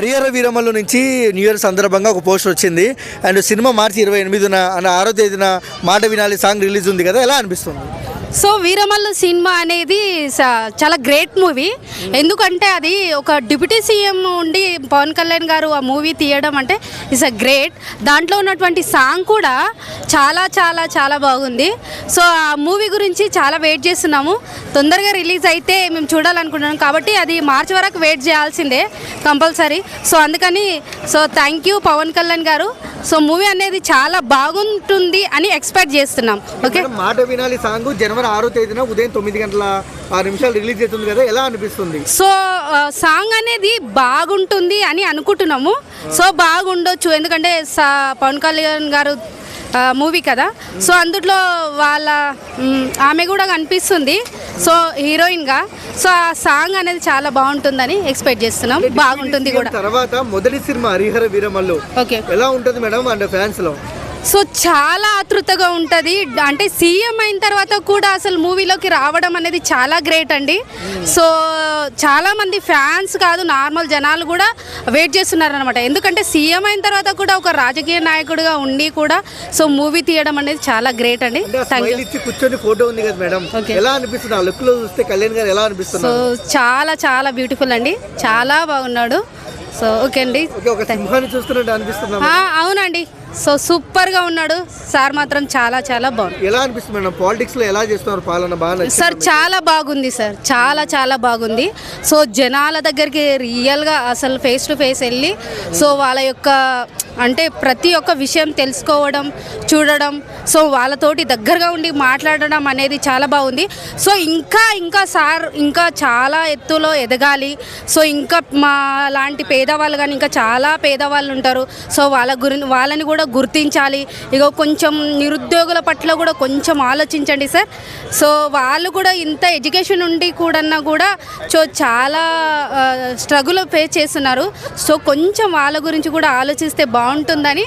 హరిహర వీరమల్లు నుంచి new year సందర్భంగా ఒక పోస్టర్ వచ్చింది. అండ్ సినిమా మార్చి ఇరవై ఎనిమిదిన అండ్ ఆరో తేదీన మాట వినాలి సాంగ్ రిలీజ్ ఉంది కదా ఎలా అనిపిస్తుంది? సో వీరమల్లు సినిమా అనేది చాలా గ్రేట్ మూవీ. ఎందుకంటే అది ఒక డిప్యూటీ సీఎం ఉండి పవన్ కళ్యాణ్ గారు ఆ మూవీ తీయడం అంటే ఇట్స్ అ గ్రేట్. దాంట్లో ఉన్నటువంటి సాంగ్ కూడా చాలా చాలా చాలా బాగుంది. సో ఆ మూవీ గురించి చాలా వెయిట్ చేస్తున్నాము. తొందరగా రిలీజ్ అయితే మేము చూడాలనుకుంటున్నాం. కాబట్టి అది మార్చి వరకు వెయిట్ చేయాల్సిందే కంపల్సరీ. సో అందుకని so thank you Pawan Kalyan garu. So movie అనేది చాలా బాగుంటుంది అని ఎక్స్పెక్ట్ చేస్తున్నాం. ఓకే? మాట వినాలి సాంగ్ జనవరి ఆరో తేదీన ఉదయం తొమ్మిది గంటల ఆరు నిమిషాలు రిలీజ్ అవుతుంది కదా ఎలా అనిపిస్తుంది? సో సాంగ్ అనేది బాగుంటుంది అని అనుకుంటున్నాము. సో బాగుండొచ్చు. ఎందుకంటే పవన్ కళ్యాణ్ గారు మూవీ కదా. సో అందులో వాళ్ళ ఆమె కూడా కనిపిస్తుంది. సో హీరోయిన్గా. సో ఆ సాంగ్ అనేది చాలా బాగుంటుందని ఎక్స్పెక్ట్ చేస్తున్నాం. బాగుంటుంది కూడా. తర్వాత మొదటి సినిమా హరిహర వీరమల్లు. ఓకే. ఎలా ఉంటుంది మేడం అండ్ ఫ్యాన్స్లో? సో చాలా ఆతృతగా ఉంటుంది. అంటే సీఎం అయిన తర్వాత కూడా అసలు మూవీలోకి రావడం అనేది చాలా గ్రేట్ అండి. సో చాలా మంది ఫ్యాన్స్ కాదు నార్మల్ జనాలు కూడా వెయిట్ చేస్తున్నారు అనమాట ఎందుకంటే సీఎం అయిన తర్వాత కూడా ఒక రాజకీయ నాయకుడిగా ఉండి కూడా సో మూవీ తీయడం అనేది చాలా గ్రేట్ అండి. అంటే ఆ థ్యాంక్ యూ స్మైల్ ఇచ్చి కూర్చొని ఫోటో ఉంది కదా మేడం. Okay. ఎలా అనిపిస్తుంది? ఆ లుక్లో చూస్తే కళ్యాణ్ గారు ఎలా సో చాలా చాలా బ్యూటిఫుల్ అండి. చాలా బాగున్నాడు. సో ఓకే అండి. అవునండి. సో సూపర్గా ఉన్నాడు. సార్ మాత్రం చాలా చాలా బాగుంది. ఎలా అనిపిస్తుంది మేడం? పాలిటిక్స్లో ఎలా చేస్తున్నారు? పాలన బాగా నచ్చిందా సార్? చాలా బాగుంది సార్. చాలా చాలా బాగుంది. సో జనాల దగ్గరికి రియల్గా అసలు ఫేస్ టు ఫేస్ వెళ్ళి సో వాళ్ళ యొక్క అంటే ప్రతి ఒక్క విషయం తెలుసుకోవడం చూడడం సో వాళ్ళతోటి దగ్గరగా ఉండి మాట్లాడడం అనేది చాలా బాగుంది. సో ఇంకా ఇంకా సార్ ఇంకా చాలా ఎత్తులో ఎదగాలి. సో ఇంకా మా లాంటి పేదవాళ్ళు కానీ ఇంకా చాలా పేదవాళ్ళు ఉంటారు. సో వాళ్ళ గురి వాళ్ళని కూడా గుర్తించాలి. ఇక కొంచెం నిరుద్యోగుల పట్ల కూడా కొంచెం ఆలోచించండి సార్. సో వాళ్ళు కూడా ఇంత ఎడ్యుకేషన్ ఉండి కూడా కూడా సో చాలా స్ట్రగుల్ ఫేస్ చేస్తున్నారు. సో కొంచెం వాళ్ళ గురించి కూడా ఆలోచిస్తే బాగుంటుందని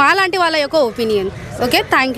మాలాంటి వాళ్ళ యొక్క ఒపీనియన్. Okay thank you